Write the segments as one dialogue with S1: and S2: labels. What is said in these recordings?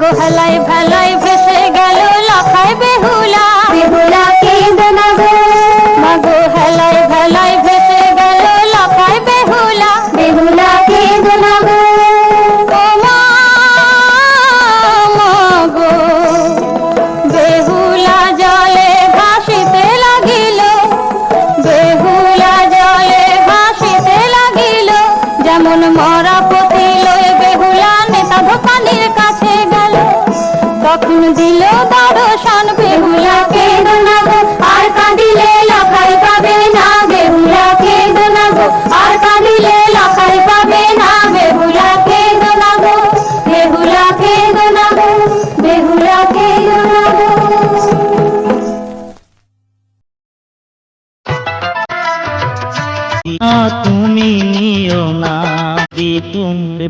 S1: go halai phalai phalai তখন দিল দর্শন বেহুলা
S2: কেঁদো না গো, আর কাঁদিলে লাখাই পাবে না বেহুলা কেঁদো না গো, আর কাঁদিলে লাখাই পাবে না বেহুলা কেঁদো না গো, বেহুলা কেঁদো না গো, বেহুলা কেঁদো না গো।
S3: তুমি নিও না তুমি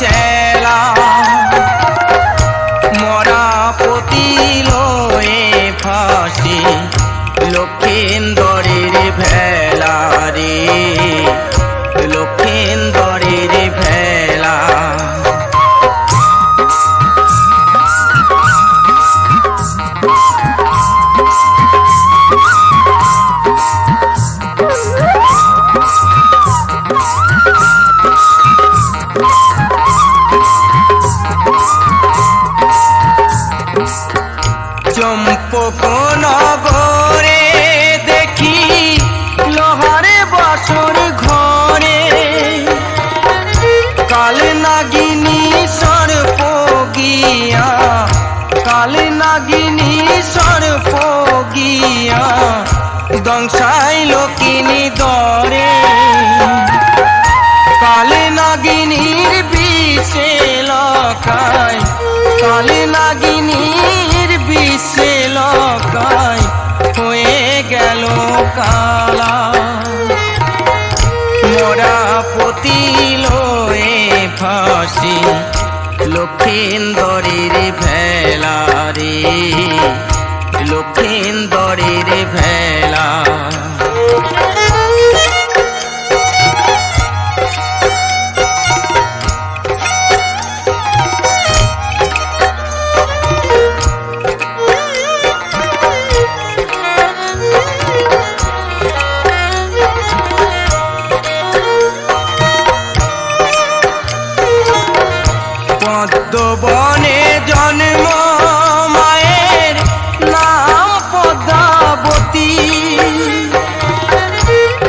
S4: চেলা। মরা পতি লয়ে ফাঁসি লক্ষিন্দরের ভেলা রে। দংশাই লোকিনী দরে। কালে নাগিনীর বিষে লকায়, কালে নাগিনীর বিষে লকায় হয়ে গেল কালা। মোরা পতিল ফাঁসি, লক্ষিন্দরের ভেলা রে। পদ্মবনে জন্ম মায়ের নাম পদ্মাবতী।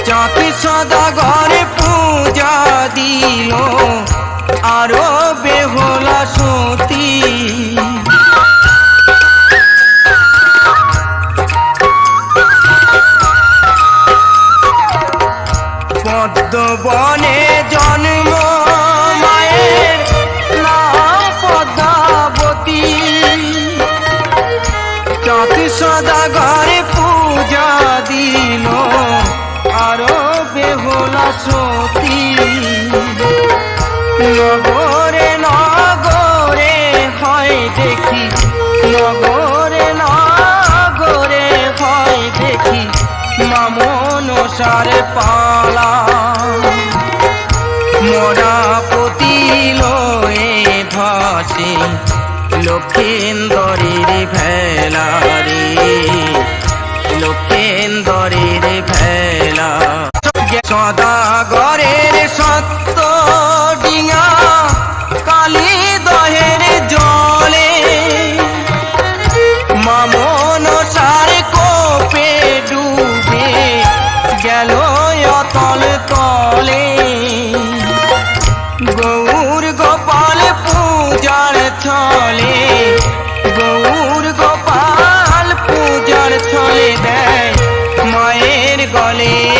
S4: চাঁদ সদা ঘরে পূজা দিল আরও বেহলা সতী। নগরে নগরে হয় দেখি মামন সারে পালা। মোরা পতিল এ ভাসে লক্ষিন্দরের ভেলা রে। লক্ষিন্দরের ভেলা। সদাগরের সত্য বলে